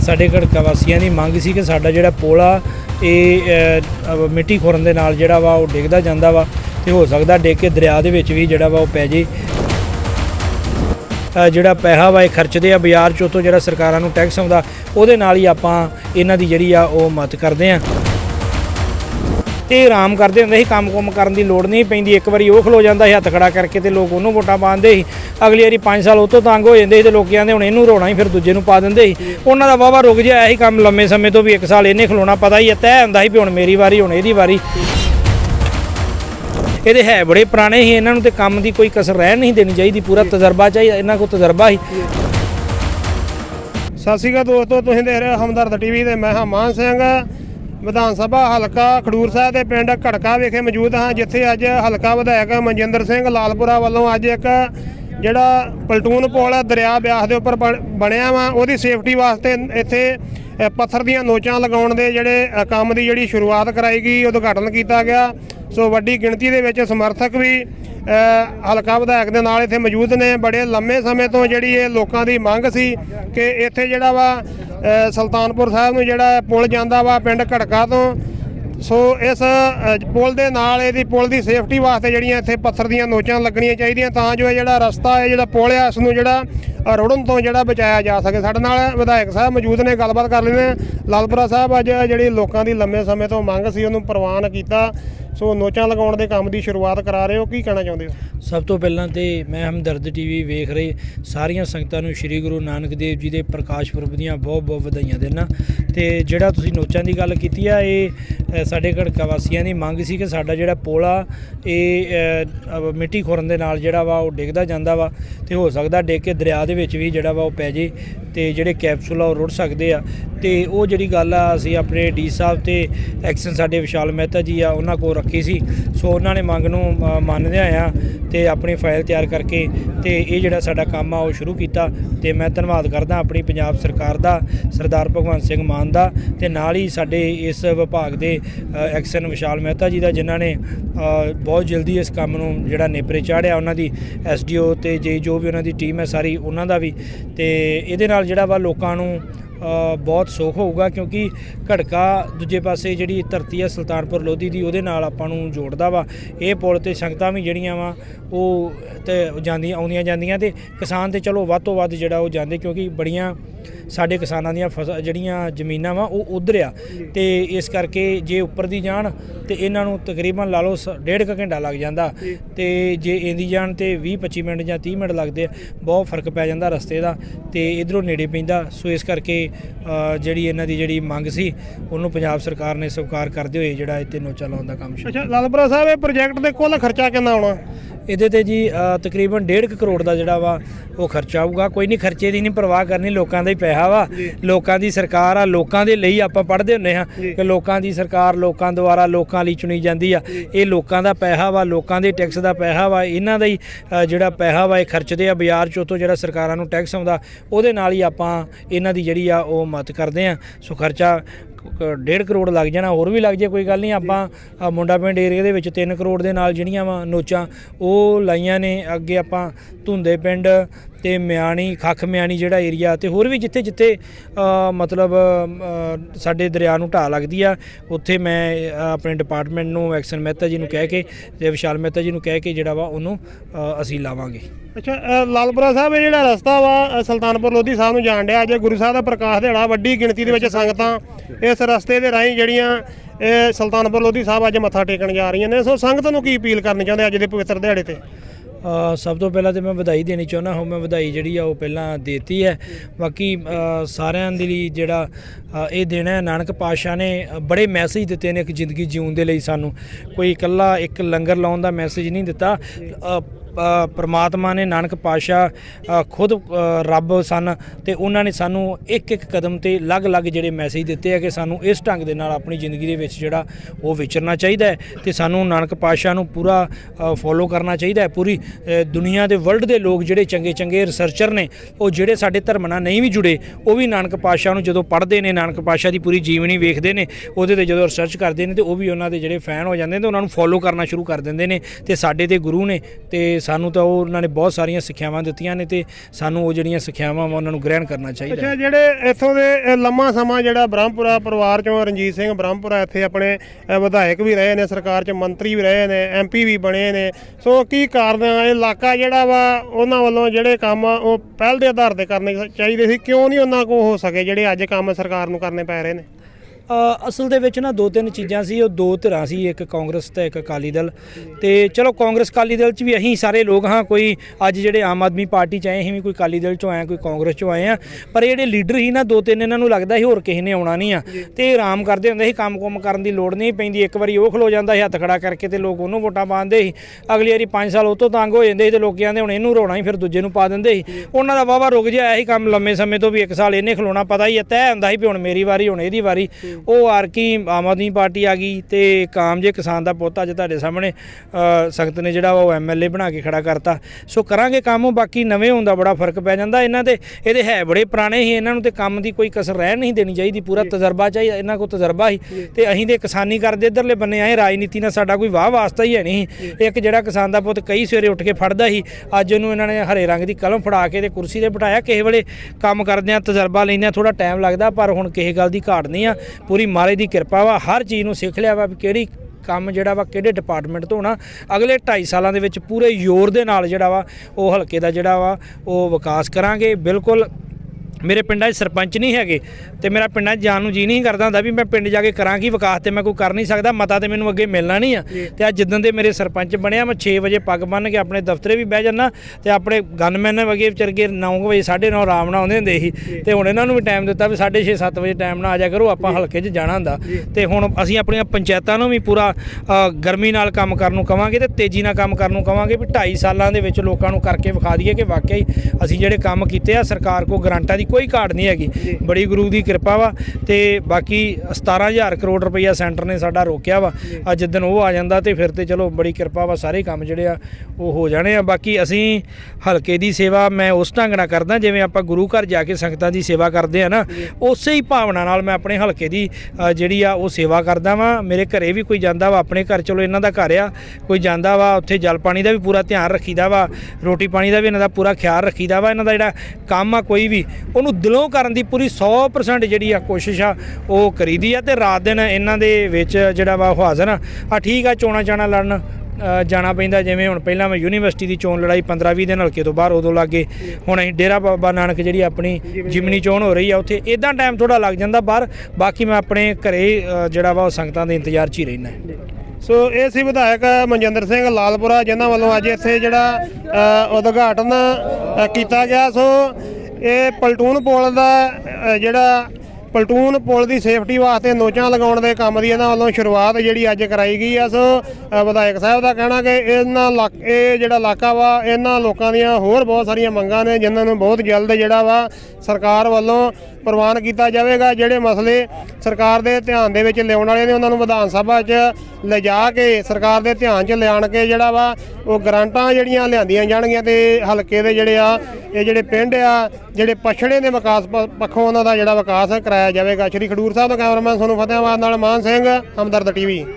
ਸਾਡੇ ਘੜਕਾ ਵਾਸੀਆਂ ਦੀ ਮੰਗ ਸੀ ਕਿ ਸਾਡਾ ਜਿਹੜਾ ਪੁਲ ਆ ਇਹ ਮਿੱਟੀ ਖੋਰਨ ਦੇ ਨਾਲ ਜਿਹੜਾ ਵਾ ਉਹ ਡਿੱਗਦਾ ਜਾਂਦਾ ਵਾ ਤੇ ਹੋ ਸਕਦਾ ਡਿੱਗ ਕੇ ਦਰਿਆ ਦੇ ਵਿੱਚ ਵੀ ਜਿਹੜਾ ਵਾ ਉਹ ਪੈ ਜੇ। ਜਿਹੜਾ ਪੈਸਾ ਵਾ ਇਹ ਖਰਚਦੇ ਆ, ਬਾਜ਼ਾਰ ਚੋਂ ਤੋਂ ਜਿਹੜਾ ਸਰਕਾਰਾਂ ਨੂੰ ਟੈਕਸ ਆਉਂਦਾ, ਉਹਦੇ ਨਾਲ ਹੀ ਆਪਾਂ ਇਹਨਾਂ ਦੀ ਜਿਹੜੀ ਆ ਉਹ ਮਦਦ ਕਰਦੇ ਆ। ਤੇ ਆਰਾਮ ਕਰਦੇ ਹੁੰਦੇ ਸੀ ਕੰਮ ਕੁਮ ਕਰਨ ਦੀ ਲੋੜ ਨਹੀਂ ਪੈਂਦੀ। ਇੱਕ ਵਾਰੀ ਉਹ ਖਲੋ ਜਾਂਦਾ ਸੀ, ਹੱਥ ਖੜਾ ਕਰਕੇ ਤੇ ਲੋਕ ਉਹਨੂੰ ਵੋਟਾਂ ਪਾਉਂਦੇ ਸੀ। ਅਗਲੀ ਵਾਰੀ 5 ਸਾਲ ਉਹ ਤੋਂ ਤੰਗ ਹੋ ਜਾਂਦੇ ਸੀ ਤੇ ਲੋਕੀ ਕਹਿੰਦੇ ਹੁਣ ਇਹਨੂੰ ਰੋਣਾ ਹੀ ਫਿਰ ਦੂਜੇ ਨੂੰ ਪਾ ਦਿੰਦੇ ਸੀ। ਉਹਨਾਂ ਦਾ ਵਾਵਾ ਰੁਕ ਜਿਆ, ਇਹੀ ਕੰਮ ਲੰਮੇ ਸਮੇਂ ਤੋਂ ਵੀ ਇੱਕ ਸਾਲ ਇਹਨੇ ਖਲੋਣਾ ਪਤਾ ਹੀ ਤੈਅ ਹੁੰਦਾ ਸੀ ਵੀ ਹੁਣ ਮੇਰੀ ਵਾਰੀ, ਹੁਣ ਇਹਦੀ ਵਾਰੀ। ਇਹਦੇ ਹੈ, ਬੜੇ ਪੁਰਾਣੇ ਸੀ ਇਹਨਾਂ ਨੂੰ ਤੇ ਕੰਮ ਦੀ ਕੋਈ ਕਸਰ ਰਹਿ ਨਹੀਂ ਦੇਣੀ ਚਾਹੀਦੀ, ਪੂਰਾ ਤਜਰਬਾ ਚਾਹੀਦਾ, ਇਹਨਾਂ ਕੋਲ ਤਜਰਬਾ ਸੀ। ਸਤਿ ਸ਼੍ਰੀ ਅਕਾਲ ਦੋਸਤੋ, ਤੁਸੀਂ ਦੇਖ ਰਹੇ ਹੋ ਹਮਦਰਦ ਟੀਵੀ ਤੇ, ਮੈਂ ਹਾਂ ਮਾਨ ਸਿੰਘ। ਵਿਧਾਨ ਸਭਾ ਹਲਕਾ ਖਡੂਰ ਸਾਹਿਬ ਦੇ ਪਿੰਡ ਘੜਕਾ ਵਿਖੇ ਮੌਜੂਦ ਹਾਂ, ਜਿੱਥੇ ਅੱਜ ਹਲਕਾ ਵਿਧਾਇਕ ਮਨਜਿੰਦਰ ਸਿੰਘ ਲਾਲਪੁਰਾ ਵੱਲੋਂ ਅੱਜ ਇੱਕ ਜਿਹੜਾ ਪਲਟੂਨ ਪੁਲ ਦਰਿਆ ਬਿਆਸ ਦੇ ਉੱਪਰ ਬਣ- ਬਣਿਆ ਵਾ, ਉਹਦੀ ਸੇਫਟੀ ਵਾਸਤੇ ਇੱਥੇ ਪੱਥਰ ਦੀਆਂ ਨੋਚਾਂ ਲਗਾਉਣ ਦੇ ਜਿਹੜੇ ਕੰਮ ਦੀ ਜਿਹੜੀ ਸ਼ੁਰੂਆਤ ਕਰਾਈ ਗਈ, ਉਦਘਾਟਨ ਕੀਤਾ ਗਿਆ। ਸੋ ਵੱਡੀ ਗਿਣਤੀ ਦੇ ਵਿੱਚ ਸਮਰਥਕ ਵੀ ਹਲਕਾ ਵਿਧਾਇਕ ਦੇ ਨਾਲ ਇੱਥੇ ਮੌਜੂਦ ਨੇ। ਬੜੇ ਲੰਮੇ ਸਮੇਂ ਤੋਂ ਜਿਹੜੀ ਇਹ ਲੋਕਾਂ ਦੀ ਮੰਗ ਸੀ ਕਿ ਇੱਥੇ ਜਿਹੜਾ ਵਾ ਸੁਲਤਾਨਪੁਰ ਸਾਹਿਬ ਨੂੰ ਜਿਹੜਾ ਪੁਲ ਜਾਂਦਾ ਵਾ, ਪਿੰਡ ਘੜਕਾ ਤੋਂ ਸੋ ਇਸ ਪੁਲ ਦੇ ਨਾਲ ਇਹਦੀ ਪੁਲ ਦੀ ਸੇਫਟੀ ਵਾਸਤੇ ਜਿਹੜੀਆਂ ਇੱਥੇ ਪੱਥਰ ਦੀਆਂ ਨੋਚਾਂ ਲੱਗਣੀਆਂ ਚਾਹੀਦੀਆਂ ਤਾਂ ਜੋ ਇਹ ਜਿਹੜਾ ਰਸਤਾ ਹੈ ਜਿਹੜਾ ਪੁਲ ਹੈ ਇਸ ਨੂੰ ਜਿਹੜਾ ਅ, ਰੁੜਨ ਤੋਂ ਜਿਹੜਾ ਬਚਾਇਆ ਜਾ ਸਕੇ। ਸਾਡੇ ਨਾਲ ਵਿਧਾਇਕ ਸਾਹਿਬ ਮੌਜੂਦ ਨੇ ਗੱਲਬਾਤ ਕਰ ਲੈਂਦੇ ਹਾਂ। ਲਾਲਪੁਰਾ ਸਾਹਿਬ ਅੱਜ ਜਿਹੜੀ ਲੋਕਾਂ ਦੀ ਲੰਮੇ ਸਮੇਂ ਤੋਂ ਮੰਗ ਸੀ ਉਹਨੂੰ ਪ੍ਰਵਾਨ ਕੀਤਾ। ਸੋ ਨੋਚਾਂ ਲਗਾਉਣ ਦੇ ਕੰਮ ਦੀ ਸ਼ੁਰੂਆਤ ਕਰਾ ਰਹੇ ਹੋ ਕੀ ਕਹਿਣਾ ਚਾਹੁੰਦੇ ਹੋ? ਸਭ ਤੋਂ ਪਹਿਲਾਂ ਤੇ ਮੈਂ ਹਮਦਰਦ ਟੀਵੀ ਵੇਖ ਰਹੇ ਸਾਰੀਆਂ ਸੰਗਤਾਂ ਨੂੰ ਸ੍ਰੀ ਗੁਰੂ ਨਾਨਕ ਦੇਵ ਜੀ ਦੇ ਪ੍ਰਕਾਸ਼ ਪੁਰਬ ਦੀਆਂ ਬਹੁਤ ਬਹੁਤ ਵਧਾਈਆਂ ਦੇਣਾ ਤੇ ਜਿਹੜਾ ਤੁਸੀਂ ਨੋਚਾਂ ਦੀ ਗੱਲ ਕੀਤੀ ਆ, ਇਹ ਸਾਡੇ ਘੜਕਾ ਵਾਸੀਆਂ ਦੀ ਮੰਗ ਸੀ ਕਿ ਸਾਡਾ ਜਿਹੜਾ ਪੁਲ ਆ ਇਹ ਮਿੱਟੀ ਖੁਰਨ ਦੇ ਨਾਲ ਜਿਹੜਾ ਵਾ ਉਹ ਡਿੱਗਦਾ ਜਾਂਦਾ ਵਾ ਤੇ ਹੋ ਸਕਦਾ ਡਿੱਗ ਕੇ ਦਰਿਆ ਦੇ ਵਿੱਚ ਵੀ ਜਿਹੜਾ ਵਾ ਉਹ ਪੈ ਜੇ ਤੇ ਜਿਹੜੇ ਕੈਪਸੂਲ ਆ ਉਹ ਰੁੜ ਸਕਦੇ ਆ। ਤੇ ਉਹ ਜਿਹੜੀ ਗੱਲ ਆ, ਅਸੀਂ ਆਪਣੇ ਡੀ ਸਾਹਿਬ ਤੇ ਐਕਸ਼ਨ ਸਾਡੇ ਵਿਸ਼ਾਲ ਮਹਿਤਾ ਜੀ ਆ, ਉਹਨਾਂ ਕੋਲ ਰੱਖੀ ਸੀ। ਸੋ ਉਹਨਾਂ ਨੇ ਮੰਗ ਨੂੰ ਮੰਨਦਿਆਂ ਆ ਤੇ ਆਪਣੀ ਫਾਈਲ ਤਿਆਰ ਕਰਕੇ ਤੇ ਇਹ ਜਿਹੜਾ ਸਾਡਾ ਕੰਮ ਆ ਉਹ ਸ਼ੁਰੂ ਕੀਤਾ ਤੇ ਮੈਂ ਧੰਨਵਾਦ ਕਰਦਾ ਆਪਣੀ ਪੰਜਾਬ ਸਰਕਾਰ ਦਾ ਸਰਦਾਰ ਭਗਵੰਤ ਸਿੰਘ ਮਾਨ ਦਾ ਤੇ ਨਾਲ ਹੀ ਸਾਡੇ ਇਸ ਵਿਭਾਗ ਦੇ ਅ, ਐਕਸ਼ਨ ਵਿਸ਼ਾਲ ਮਹਿਤਾ ਜੀ ਦਾ ਜਿਨ੍ਹਾਂ ਨੇ ਬਹੁਤ ਜਲਦੀ ਇਸ ਕੰਮ ਨੂੰ ਜਿਹੜਾ ਨੇਪਰੇ ਚਾੜਿਆ ਉਹਨਾਂ ਦੀ ਐਸਡੀਓ ਤੇ ਜੇ ਜੋ ਵੀ ਉਹਨਾਂ ਦੀ ਟੀਮ ਹੈ ਸਾਰੀ ਉਹਨਾਂ ਦਾ ਵੀ ਤੇ ਇਹਦੇ ਨਾਲ ਜਿਹੜਾ ਵਾ ਲੋਕਾਂ ਨੂੰ ਬਹੁਤ ਸੁੱਖ ਹੋਊਗਾ ਕਿਉਂਕਿ ਘੜਕਾ ਦੂਜੇ ਪਾਸੇ ਜਿਹੜੀ ਧਰਤੀ ਹੈ ਸੁਲਤਾਨਪੁਰ ਲੋਧੀ ਦੀ, ਉਹਦੇ ਨਾਲ ਆਪਾਂ ਨੂੰ ਜੋੜਦਾ ਵਾ। ਇਹ ਪੁਲ ਤੇ ਸੰਗਤਾਂ ਵੀ ਜਿਹੜੀਆਂ ਵਾ, ਉਹ ਤੇ ਜਾਂਦੀਆਂ, ਆਉਂਦੀਆਂ ਜਾਂਦੀਆਂ ਤੇ ਕਿਸਾਨ ਤੇ ਚਲੋ ਵੱਧ ਤੋਂ ਵੱਧ ਜਿਹੜਾ ਉਹ ਜਾਂਦੇ ਕਿਉਂਕਿ ਬੜੀਆਂ ਸਾਡੇ ਕਿਸਾਨਾਂ ਦੀਆਂ ਫਸਲ ਜਿਹੜੀਆਂ ਜ਼ਮੀਨਾਂ ਵਾ, ਉਹ ਉਧਰ ਆ ਤੇ ਇਸ ਕਰਕੇ ਜੇ ਉੱਪਰ ਦੀ ਜਾਣ ਤੇ ਇਹਨਾਂ ਨੂੰ ਤਕਰੀਬਨ ਲਾ ਲਓ ਸ- ਡੇਢ ਕੁ ਘੰਟਾ ਲੱਗ ਜਾਂਦਾ। ਤੇ ਜੇ ਇਹਦੀ ਜਾਣ ਤੇ 20 25 ਮਿੰਟ ਜਾਂ 30 ਮਿੰਟ ਲੱਗਦੇ ਆ, ਬਹੁਤ ਫ਼ਰਕ ਪੈ ਜਾਂਦਾ ਰਸਤੇ ਦਾ ਤੇ ਇਧਰੋਂ ਨੇੜੇ ਪੈਂਦਾ। ਸੋ ਇਸ ਕਰਕੇ ਜਿਹੜੀ ਇਹਨਾਂ ਦੀ ਜਿਹੜੀ ਮੰਗ ਸੀ ਉਹਨੂੰ ਪੰਜਾਬ ਸਰਕਾਰ ਨੇ ਸਵੀਕਾਰ ਕਰਦੇ ਹੋਏ ਜਿਹੜਾ ਇੱਥੇ ਨੋਚਾ ਲਾਉਣ ਦਾ ਕੰਮ ਸ਼ੁਰੂ ਅੱਛਾ ਲਾਲਪੁਰਾ ਸਾਹਿਬ ਇਹ ਪ੍ਰੋਜੈਕਟ ਦੇ ਕੁੱਲ ਖਰਚਾ ਕਿੰਨਾ ਆਉਣਾ? ਇਹਦੇ ਤੇ ਜੀ ਤਕਰੀਬਨ 1.5 ਕਰੋੜ ਦਾ ਜਿਹੜਾ ਵਾ ਉਹ ਖਰਚਾ ਆਊਗਾ। ਕੋਈ ਨਹੀਂ ਖਰਚੇ ਦੀ ਨਹੀਂ ਪਰਵਾਹ ਕਰਨੀ ਲੋਕਾਂ ਦਾ ਹੀ ਪੈਸਾ ਵਾ। ਲੋਕਾਂ ਦੀ ਸਰਕਾਰ ਆ ਲੋਕਾਂ ਦੇ ਲਈ ਆਪਾਂ ਪੜ੍ਹਦੇ ਹੁੰਨੇ ਆ ਕਿ ਲੋਕਾਂ ਦੀ ਸਰਕਾਰ ਲੋਕਾਂ ਦੁਆਰਾ ਲੋਕਾਂ ਲਈ ਚੁਣੀ ਜਾਂਦੀ ਆ। ਇਹ ਲੋਕਾਂ ਦਾ ਪੈਸਾ ਵਾ ਲੋਕਾਂ ਦੇ ਟੈਕਸ ਦਾ ਪੈਸਾ ਵਾ ਇਹਨਾਂ ਦਾ ਹੀ ਜਿਹੜਾ ਪੈਸਾ ਵਾ ਇਹ ਖਰਚਦੇ ਆ। ਬਾਜ਼ਾਰ ਚੋਂ ਤੋਂ ਜਿਹੜਾ ਸਰਕਾਰਾਂ ਨੂੰ ਟੈਕਸ ਆਉਂਦਾ ਉਹਦੇ ਨਾਲ ਹੀ ਆਪਾਂ ਇਹਨਾਂ ਦੀ ਜਿਹੜੀ ਆ ਉਹ ਮਦਦ ਕਰਦੇ ਆ। ਸੋ ਖਰਚਾ ਕ- ਡੇਢ ਕਰੋੜ ਲੱਗ ਜਾਣਾ, ਹੋਰ ਵੀ ਲੱਗ ਜੇ ਕੋਈ ਗੱਲ ਨਹੀਂ। ਆਪਾਂ ਮੁੰਡਾ ਪਿੰਡ ਏਰੀਆ ਦੇ ਵਿੱਚ 3 ਕਰੋੜ ਦੇ ਨਾਲ ਜਿਹੜੀਆਂ ਵਾ ਨੋਚਾਂ, ਉਹ ਲਾਈਆਂ ਨੇ। ਅੱਗੇ ਆਪਾਂ ਧੁੰਦੇ ਪਿੰਡ ਤੇ ਮਿਆਣੀ, ਖੱਖ ਮਿਆਣੀ ਜਿਹੜਾ ਏਰੀਆ ਤੇ ਹੋਰ ਵੀ ਜਿੱਥੇ ਜਿੱਥੇ ਮਤਲਬ ਸਾਡੇ ਦਰਿਆ ਨੂੰ ਢਾਹ ਲੱਗਦੀ ਆ, ਉੱਥੇ ਮੈਂ ਆਪਣੇ ਡਿਪਾਰਟਮੈਂਟ ਨੂੰ ਐਕਸ਼ਨ ਮਹਿਤਾ ਜੀ ਨੂੰ ਕਹਿ ਕੇ ਤੇ ਵਿਸ਼ਾਲ ਮਹਿਤਾ ਜੀ ਨੂੰ ਕਹਿ ਕੇ ਜਿਹੜਾ ਵਾ ਉਹਨੂੰ ਅਸੀਂ ਲਾਵਾਂਗੇ। ਅੱਛਾ ਲਾਲਪੁਰਾ ਸਾਹਿਬ, ਇਹ ਜਿਹੜਾ ਰਸਤਾ ਵਾ ਸੁਲਤਾਨਪੁਰ ਲੋਧੀ ਸਾਹਿਬ ਨੂੰ ਜਾਣ ਡਿਆ ਅੱਜ ਗੁਰੂ ਸਾਹਿਬ ਦਾ ਪ੍ਰਕਾਸ਼ ਦਿਹਾੜਾ, ਵੱਡੀ ਗਿਣਤੀ ਦੇ ਵਿੱਚ ਸੰਗਤਾਂ ਇਸ ਰਸਤੇ ਦੇ ਰਾਹੀਂ ਜਿਹੜੀਆਂ, ਇਹ ਸੁਲਤਾਨਪੁਰ ਲੋਧੀ ਸਾਹਿਬ ਅੱਜ ਮੱਥਾ ਟੇਕਣ ਜਾ ਰਹੀਆਂ ਨੇ, ਸੋ ਸੰਗਤ ਨੂੰ ਕੀ ਅਪੀਲ ਕਰਨੀ ਚਾਹੁੰਦੇ ਅੱਜ ਦੇ ਪਵਿੱਤਰ ਦਿਹਾੜੇ ਤੇ? ਸਭ ਤੋਂ ਪਹਿਲਾਂ ਤੇ ਮੈਂ ਵਧਾਈ ਦੇਣੀ ਚਾਹੁੰਦਾ ਹਾਂ। ਮੈਂ ਵਧਾਈ ਜਿਹੜੀ ਆ ਉਹ ਪਹਿਲਾਂ ਦੇਤੀ ਹੈ। ਬਾਕੀ ਸਾਰਿਆਂ ਦੇ ਲਈ ਜਿਹੜਾ ਇਹ ਦਿਨ ਹੈ, ਨਾਨਕ ਪਾਤਸ਼ਾਹ ਨੇ ਬੜੇ ਮੈਸੇਜ ਦਿੱਤੇ ਨੇ ਇੱਕ ਜ਼ਿੰਦਗੀ ਜਿਉਣ ਦੇ ਲਈ ਸਾਨੂੰ। ਕੋਈ ਇਕੱਲਾ ਇੱਕ ਲੰਗਰ ਲਾਉਣ ਦਾ ਮੈਸੇਜ ਨਹੀਂ ਦਿੱਤਾ। ਪ੍ਰਮਾਤਮਾ ਨੇ ਨਾਨਕ ਪਾਤਸ਼ਾਹ ਖੁਦ ਰੱਬ ਸਨ ਤੇ ਉਹਨਾਂ ਨੇ ਸਾਨੂੰ ਇੱਕ ਇੱਕ ਕਦਮ ਤੇ ਅਲੱਗ-ਅਲੱਗ ਜਿਹੜੇ ਮੈਸੇਜ ਦਿੱਤੇ ਆ ਕਿ ਸਾਨੂੰ ਇਸ ਢੰਗ ਦੇ ਨਾਲ ਆਪਣੀ ਜ਼ਿੰਦਗੀ ਦੇ ਵਿੱਚ ਜਿਹੜਾ ਉਹ ਵਿਚਰਨਾ ਚਾਹੀਦਾ ਹੈ ਤੇ ਸਾਨੂੰ ਨਾਨਕ ਪਾਤਸ਼ਾਹ ਨੂੰ ਪੂਰਾ ਫੋਲੋ ਕਰਨਾ ਚਾਹੀਦਾ ਹੈ। ਪੂਰੀ ਦੁਨੀਆ ਦੇ ਵਰਲਡ ਦੇ ਲੋਕ ਜਿਹੜੇ ਚੰਗੇ ਚੰਗੇ ਰਿਸਰਚਰ ਨੇ, ਉਹ ਜਿਹੜੇ ਸਾਡੇ ਧਰਮ ਨਾਲ ਨਹੀਂ ਵੀ ਜੁੜੇ, ਉਹ ਵੀ ਨਾਨਕ ਪਾਤਸ਼ਾਹ ਨੂੰ ਜਦੋਂ ਪੜ੍ਹਦੇ ਨੇ, ਨਾਨਕ ਪਾਤਸ਼ਾਹ ਦੀ ਪੂਰੀ ਜੀਵਨੀ ਵੇਖਦੇ ਨੇ, ਉਹਦੇ ਤੇ ਜਦੋਂ ਰਿਸਰਚ ਕਰਦੇ ਨੇ ਤੇ ਉਹ ਵੀ ਉਹਨਾਂ ਦੇ ਜਿਹੜੇ ਫੈਨ ਹੋ ਜਾਂਦੇ ਨੇ ਤੇ ਉਹਨਾਂ ਨੂੰ ਫੋਲੋ ਕਰਨਾ ਸ਼ੁਰੂ ਕਰ ਦਿੰਦੇ ਨੇ ਤੇ ਸਾਡੇ ਤੇ ਗੁਰੂ ਨੇ ਤੇ ਸਾਨੂੰ ਤਾਂ ਉਹ ਉਹਨਾਂ ਨੇ ਬਹੁਤ ਸਾਰੀਆਂ ਸਿੱਖਿਆਵਾਂ ਦਿੱਤੀਆਂ ਨੇ ਤੇ ਸਾਨੂੰ ਉਹ ਜਿਹੜੀਆਂ ਸਿੱਖਿਆਵਾਂ ਉਹਨਾਂ ਨੂੰ ਗ੍ਰਹਿਣ ਕਰਨਾ ਚਾਹੀਦਾ ਅੱਛਾ ਜਿਹੜੇ ਇੱਥੋਂ ਦੇ ਲੰਮਾ ਸਮਾਂ ਜਿਹੜਾ ਬ੍ਰਹਮਪੁਰਾ ਪਰਿਵਾਰ ਚੋਂ ਰਣਜੀਤ ਸਿੰਘ ਬ੍ਰਹਮਪੁਰਾ ਇੱਥੇ ਆਪਣੇ ਵਿਧਾਇਕ ਵੀ ਰਹੇ ਨੇ ਸਰਕਾਰ 'ਚ ਮੰਤਰੀ ਵੀ ਰਹੇ ਨੇ ਐਮਪੀ ਵੀ ਬਣੇ ਨੇ। ਸੋ ਕੀ ਕਾਰਨ ਆ? ਇਹ ਇਲਾਕਾ ਜਿਹੜਾ ਵਾ ਉਹਨਾਂ ਵੱਲੋਂ ਜਿਹੜੇ ਕੰਮ ਆ ਉਹ ਪਹਿਲ ਦੇ ਆਧਾਰ ਤੇ ਕਰਨੇ ਚਾਹੀਦੇ ਸੀ। ਕਿਉਂ ਨਹੀਂ ਉਹਨਾਂ ਕੋ ਹੋ ਸਕੇ ਜਿਹੜੇ ਅੱਜ ਕੰਮ ਸਰਕਾਰ ਨੂੰ ਕਰਨੇ ਪੈ ਰਹੇ ਨੇ? ਅਸਲ ਦੇ ਵਿੱਚ ਨਾ ਦੋ ਤਿੰਨ ਚੀਜ਼ਾਂ ਸੀ, ਉਹ ਦੋ ਧਿਰਾਂ ਸੀ, ਇੱਕ ਕਾਂਗਰਸ ਤੇ ਇੱਕ ਅਕਾਲੀ ਦਲ। ਤੇ ਚਲੋ ਕਾਂਗਰਸ ਅਕਾਲੀ ਦਲ ਚ ਵੀ ਅਸੀਂ ਸਾਰੇ ਲੋਕ ਹਾਂ, ਕੋਈ ਅੱਜ ਜਿਹੜੇ ਆਮ ਆਦਮੀ ਪਾਰਟੀ ਚ ਆਏ, ਅਸੀਂ ਵੀ ਕੋਈ ਅਕਾਲੀ ਦਲ ਚੋਂ ਆਏ, ਕੋਈ ਕਾਂਗਰਸ ਚੋਂ ਆਏ ਆ ਪਰ ਜਿਹੜੇ ਲੀਡਰ ਸੀ ਨਾ, ਦੋ ਤਿੰਨ ਇਹਨਾਂ ਨੂੰ ਲੱਗਦਾ ਸੀ ਹੋਰ ਕਿਸੇ ਨੇ ਆਉਣਾ ਨਹੀਂ ਆ। ਤੇ ਆਰਾਮ ਕਰਦੇ ਹੁੰਦੇ ਸੀ, ਕੰਮ-ਕੁਮ ਕਰਨ ਦੀ ਲੋੜ ਨਹੀਂ ਪੈਂਦੀ, ਇੱਕ ਵਾਰੀ ਉਹ ਖਲੋ ਜਾਂਦਾ ਸੀ, ਹੱਥ ਖੜਾ ਕਰਕੇ ਤੇ ਲੋਕ ਉਹਨੂੰ ਵੋਟਾਂ ਪਾਉਂਦੇ ਸੀ। ਅਗਲੀ ਵਾਰੀ 5 ਸਾਲ ਉਹ ਤੋਂ ਤੰਗ ਹੋ ਜਾਂਦੇ ਸੀ ਤੇ ਲੋਕ ਕਹਿੰਦੇ ਹੁਣ ਇਹਨੂੰ ਰੋਣਾ ਹੀ, ਫਿਰ ਦੂਜੇ ਨੂੰ ਪਾ ਦਿੰਦੇ ਸੀ। ਉਹਨਾਂ ਦਾ ਵਾਵਾ ਰੁਕ ਜਾਇਆ ਸੀ ਕੰਮ ਲੰਮੇ ਸਮੇਂ ਤੋਂ ਵੀ ਇੱਕ ਸਾਲ ਇਹਨੇ ਖਲੋਣਾ, ਪਤਾ ਹੀ ਹੈ ਤੈਅ ਹੁੰਦਾ ਸੀ ਵੀ ਹੁਣ ਮੇਰੀ ਵਾਰੀ, ਹੁਣ ਇਹਦੀ ਵਾਰੀ। ਉਹ ਆਰ ਕੀ ਆਮ ਆਦਮੀ ਪਾਰਟੀ ਆ ਗਈ ਤੇ ਕਾਮ ਜੇ ਕਿਸਾਨ ਦਾ ਪੁੱਤ ਅੱਜ ਤੁਹਾਡੇ ਸਾਹਮਣੇ ਸੰਗਤ ਨੇ ਜਿਹੜਾ ਉਹ ਐਮਐਲਏ ਬਣਾ ਕੇ ਖੜਾ ਕਰਤਾ। ਸੋ ਕਰਾਂਗੇ ਕੰਮ ਬਾਕੀ ਨਵੇਂ ਹੋਣ ਦਾ ਬੜਾ ਫ਼ਰਕ ਪੈ ਜਾਂਦਾ। ਇਹਨਾਂ ਤੇ ਇਹਦੇ ਹੈ ਬੜੇ ਪੁਰਾਣੇ ਸੀ ਇਹਨਾਂ ਨੂੰ ਤੇ ਕੰਮ ਦੀ ਕੋਈ ਕਸਰ ਰਹਿ ਨਹੀਂ ਦੇਣੀ ਚਾਹੀਦੀ ਪੂਰਾ ਤਜਰਬਾ ਚਾਹੀਦਾ ਇਹਨਾਂ ਕੋਲ ਤਜਰਬਾ ਸੀ ਤੇ ਅਸੀਂ ਤੇ ਕਿਸਾਨੀ ਕਰਦੇ ਇਧਰਲੇ ਬੰਨੇ ਆਏ ਰਾਜਨੀਤੀ ਨਾਲ ਸਾਡਾ ਕੋਈ ਵਾਹ ਵਾਸਤਾ ਹੀ ਹੈ ਨਹੀਂ। ਇੱਕ ਜਿਹੜਾ ਕਿਸਾਨ ਦਾ ਪੁੱਤ ਕਈ ਸਵੇਰੇ ਉੱਠ ਕੇ ਫੜਦਾ ਸੀ ਅੱਜ ਉਹਨੂੰ ਇਹਨਾਂ ਨੇ ਹਰੇ ਰੰਗ ਦੀ ਕਲਮ ਫੜਾ ਕੇ ਤੇ ਕੁਰਸੀ ਤੇ ਬਿਠਾਇਆ। ਕਿਸੇ ਵੇਲੇ ਕੰਮ ਕਰਦੇ ਆ ਤਜਰਬਾ ਲੈਂਦੇ ਆ ਥੋੜਾ ਟਾਈਮ ਲੱਗਦਾ ਪਰ ਹੁਣ ਕਿਸੇ ਗੱਲ ਦੀ ਘਾਟ ਨਹੀਂ ਆ। ਪੂਰੀ ਮਾਰੇ ਦੀ ਕਿਰਪਾ ਵਾ, ਹਰ ਚੀਜ਼ ਨੂੰ ਸਿੱਖ ਲਿਆ ਵਾ ਵੀ ਕਿਹੜੀ ਕੰਮ ਜਿਹੜਾ ਵਾ, ਕਿਹੜੇ ਡਿਪਾਰਟਮੈਂਟ ਤੋਂ ਹੋਣਾ। ਅਗਲੇ 2.5 ਸਾਲਾਂ ਦੇ ਵਿੱਚ ਪੂਰੇ ਜ਼ੋਰ ਦੇ ਨਾਲ ਜਿਹੜਾ ਵਾ, ਉਹ ਹਲਕੇ ਦਾ ਜਿਹੜਾ ਵਾ, ਉਹ ਵਿਕਾਸ ਕਰਾਂਗੇ। ਬਿਲਕੁਲ ਮੇਰੇ ਪਿੰਡਾਂ 'ਚ ਸਰਪੰਚ ਨਹੀਂ ਹੈਗੇ ਤੇ ਮੇਰਾ ਪਿੰਡਾਂ 'ਚ ਜਾਣ ਨੂੰ ਜੀ ਨਹੀਂ ਕਰਦਾ ਹੁੰਦਾ ਵੀ ਮੈਂ ਪਿੰਡ ਜਾ ਕੇ ਕਰਾਂ ਕੀ ਵਿਕਾਸ ਤੇ ਮੈਂ ਕੋਈ ਕਰ ਨਹੀਂ ਸਕਦਾ ਮਤਾ ਤੇ ਮੈਨੂੰ ਅੱਗੇ ਮਿਲਣਾ ਨਹੀਂ ਆ। ਤੇ ਅੱਜ ਜਿੱਦਣ ਦੇ ਮੇਰੇ ਸਰਪੰਚ ਬਣਿਆ ਮੈਂ 6 ਵਜੇ ਪੱਗ ਬੰਨ੍ਹ ਕੇ ਆਪਣੇ ਦਫ਼ਤਰੇ ਵੀ ਬਹਿ ਜਾਣਾ ਤੇ ਆਪਣੇ ਗਨਮੈਨ ਵਗੇ ਵਿਚਰ ਕੇ 9 ਵਜੇ 9:30 ਆਰਾਮ ਨਾਲ ਆਉਂਦੇ ਹੁੰਦੇ ਸੀ। ਤੇ ਹੁਣ ਇਹਨਾਂ ਨੂੰ ਵੀ ਟਾਈਮ ਦਿੱਤਾ ਵੀ 6:30 7 ਵਜੇ ਟਾਈਮ ਨਾਲ ਆ ਜਾ ਕਰੋ ਆਪਾਂ ਹਲਕੇ 'ਚ ਜਾਣਾ ਹੁੰਦਾ। ਤੇ ਹੁਣ ਅਸੀਂ ਆਪਣੀਆਂ ਪੰਚਾਇਤਾਂ ਨੂੰ ਵੀ ਪੂਰਾ ਗਰਮੀ ਨਾਲ ਕੰਮ ਕਰਨ ਨੂੰ ਕਵਾਂਗੇ ਤੇ ਤੇਜ਼ੀ ਨਾਲ ਕੰਮ ਕਰਨ ਨੂੰ ਕਵਾਂਗੇ ਵੀ 2.5 ਸਾਲਾਂ ਦੇ ਵਿੱਚ ਲੋਕਾਂ ਨੂੰ ਕਰਕੇ ਵਿਖਾ ਦਈਏ ਕਿ ਵਾਕਈ ਅਸੀਂ ਜਿਹੜੇ ਕੰਮ ਕੀਤੇ ਆ ਸਰਕਾਰ ਕੋ ਗਰੰਟਾਂ ਦੀ ਕੋਈ ਘਾਟ ਨਹੀਂ ਹੈਗੀ। ਬੜੀ ਗੁਰੂ ਦੀ ਕਿਰਪਾ ਵਾ ਤੇ ਬਾਕੀ 17000 ਕਰੋੜ ਰੁਪਈਆ ਸੈਂਟਰ ਨੇ ਸਾਡਾ ਰੋਕਿਆ ਵਾ। ਅੱਜ ਜਿੱਦਣ ਉਹ ਆ ਜਾਂਦਾ ਤੇ ਫਿਰ ਤੇ ਚਲੋ ਬੜੀ ਕਿਰਪਾ ਵਾ ਸਾਰੇ ਕੰਮ ਜਿਹੜੇ ਆ ਉਹ ਹੋ ਜਾਣੇ ਆ। ਬਾਕੀ ਅਸੀਂ ਹਲਕੇ ਦੀ ਸੇਵਾ ਮੈਂ ਉਸ ਢੰਗ ਨਾਲ ਕਰਦਾ ਜਿਵੇਂ ਆਪਾਂ ਗੁਰੂ ਘਰ ਜਾ ਕੇ ਸੰਗਤਾਂ ਦੀ ਸੇਵਾ ਕਰਦੇ ਆ ਨਾ ਉਸੇ ਹੀ ਭਾਵਨਾ ਨਾਲ ਮੈਂ ਆਪਣੇ ਹਲਕੇ ਦੀ ਜਿਹੜੀ ਆ ਉਹ ਸੇਵਾ ਕਰਦਾ ਵਾਂ। ਮੇਰੇ ਘਰੇ ਵੀ ਕੋਈ ਜਾਂਦਾ ਵਾ ਆਪਣੇ ਘਰ ਚਲੋ ਇਹਨਾਂ ਦਾ ਘਰ ਆ ਕੋਈ ਜਾਂਦਾ ਵਾ ਉੱਥੇ ਜਲ ਪਾਣੀ ਦਾ ਵੀ ਪੂਰਾ ਧਿਆਨ ਰੱਖੀਦਾ ਵਾ ਰੋਟੀ ਪਾਣੀ ਦਾ ਵੀ ਇਹਨਾਂ ਦਾ ਪੂਰਾ ਖਿਆਲ ਰੱਖੀਦਾ ਵਾ ਇਹਨਾਂ ਦਾ ਜਿਹੜਾ ਕੰਮ ਆ ਕੋਈ ਵੀ ਉਹਨੂੰ ਦਿਲੋਂ ਕਰਨ ਦੀ ਪੂਰੀ 100% ਜਿਹੜੀ ਆ ਕੋਸ਼ਿਸ਼ ਆ ਉਹ ਕਰੀਦੀ ਆ ਤੇ ਰਾਤ ਦਿਨ ਇਹਨਾਂ ਦੇ ਵਿੱਚ ਜਿਹੜਾ ਵਾ ਉਹ ਹਾਜ਼ਰ ਆ। ਆ ਠੀਕ ਆ, ਚੋਣਾ ਚਾਣਾ ਲੜਨ ਜਾਣਾ ਪੈਂਦਾ ਜਿਵੇਂ ਹੁਣ ਪਹਿਲਾਂ ਮੈਂ ਯੂਨੀਵਰਸਿਟੀ ਦੀ ਚੋਣ ਲੜਾਈ 15-20 ਦਿਨ ਹਲਕੇ ਤੋਂ ਬਾਹਰ ਉਦੋਂ ਲੱਗੇ। ਹੁਣ ਅਸੀਂ ਡੇਰਾ ਬਾਬਾ ਨਾਨਕ ਜਿਹੜੀ ਆਪਣੀ ਜਿਮਨੀ ਚੋਣ ਹੋ ਰਹੀ ਆ, ਉੱਥੇ ਇਦਾਂ ਟਾਈਮ ਥੋੜਾ ਲੱਗ ਜਾਂਦਾ ਬਾਹਰ। ਬਾਕੀ ਮੈਂ ਆਪਣੇ ਘਰੇ ਜਿਹੜਾ ਵਾ ਉਹ ਸੰਗਤਾਂ ਦੇ ਇੰਤਜ਼ਾਰ 'ਚ ਹੀ ਰਹਿਣਾ ਸੋ ਇਹ ਸੀ ਵਿਧਾਇਕ ਮਨਜਿੰਦਰ ਸਿੰਘ ਲਾਲਪੁਰਾ, ਜਿਨ੍ਹਾਂ ਵੱਲੋਂ ਅੱਜ ਇੱਥੇ ਜਿਹੜਾ ਉਦਘਾਟਨ ਕੀਤਾ ਗਿਆ। ਸੋ ਇਹ ਪਲਟੂਨ ਪੁਲ ਦਾ ਅ, ਜਿਹੜਾ ਪਲਟੂਨ ਪੁਲ ਦੀ ਸੇਫਟੀ ਵਾਸਤੇ ਨੋਚਾਂ ਲਗਾਉਣ ਦੇ ਕੰਮ ਦੀ ਇਹਨਾਂ ਵੱਲੋਂ ਸ਼ੁਰੂਆਤ ਜਿਹੜੀ ਅੱਜ ਕਰਾਈ ਗਈ ਆ। ਸੋ ਅ, ਵਿਧਾਇਕ ਸਾਹਿਬ ਦਾ ਕਹਿਣਾ ਕਿ ਇਹਨਾਂ ਇਲਾ ਇਹ ਜਿਹੜਾ ਇਲਾਕਾ ਵਾ ਇਹਨਾਂ ਲੋਕਾਂ ਦੀਆਂ ਹੋਰ ਬਹੁਤ ਸਾਰੀਆਂ ਮੰਗਾਂ ਨੇ ਜਿਨ੍ਹਾਂ ਨੂੰ ਬਹੁਤ ਜਲਦ ਜਿਹੜਾ ਵਾ ਸਰਕਾਰ ਵੱਲੋਂ ਪ੍ਰਵਾਨ ਕੀਤਾ ਜਾਵੇਗਾ। ਜਿਹੜੇ ਮਸਲੇ ਸਰਕਾਰ ਦੇ ਧਿਆਨ ਦੇ ਵਿੱਚ ਲਿਆਉਣ ਵਾਲੇ ਨੇ ਉਹਨਾਂ ਨੂੰ ਵਿਧਾਨ ਸਭਾ 'ਚ ਲਿਜਾ ਕੇ ਸਰਕਾਰ ਦੇ ਧਿਆਨ 'ਚ ਲਿਆਣ ਕੇ ਜਿਹੜਾ ਵਾ ਉਹ ਗਰਾਂਟਾਂ ਜਿਹੜੀਆਂ ਲਿਆਂਦੀਆਂ ਜਾਣਗੀਆਂ ਤੇ ਹਲਕੇ ਦੇ ਜਿਹੜੇ ਆ ਇਹ ਜਿਹੜੇ ਪਿੰਡ ਆ, ਜਿਹੜੇ ਪਛੜੇ ਦੇ ਵਿਕਾਸ ਪ- ਪੱਖੋਂ ਉਹਨਾਂ ਦਾ ਜਿਹੜਾ ਵਿਕਾਸ ਕਰਾਇਆ ਜਾਵੇਗਾ। ਸ਼੍ਰੀ ਖਡੂਰ ਸਾਹਿਬ ਦਾ ਕੈਮਰਾਮੈਨ ਸੋਨੂੰ ਫਤਿਆਬਾਦ ਨਾਲ ਮਾਨ ਸਿੰਘ, ਹਮਦਰਦ ਟੀਵੀ।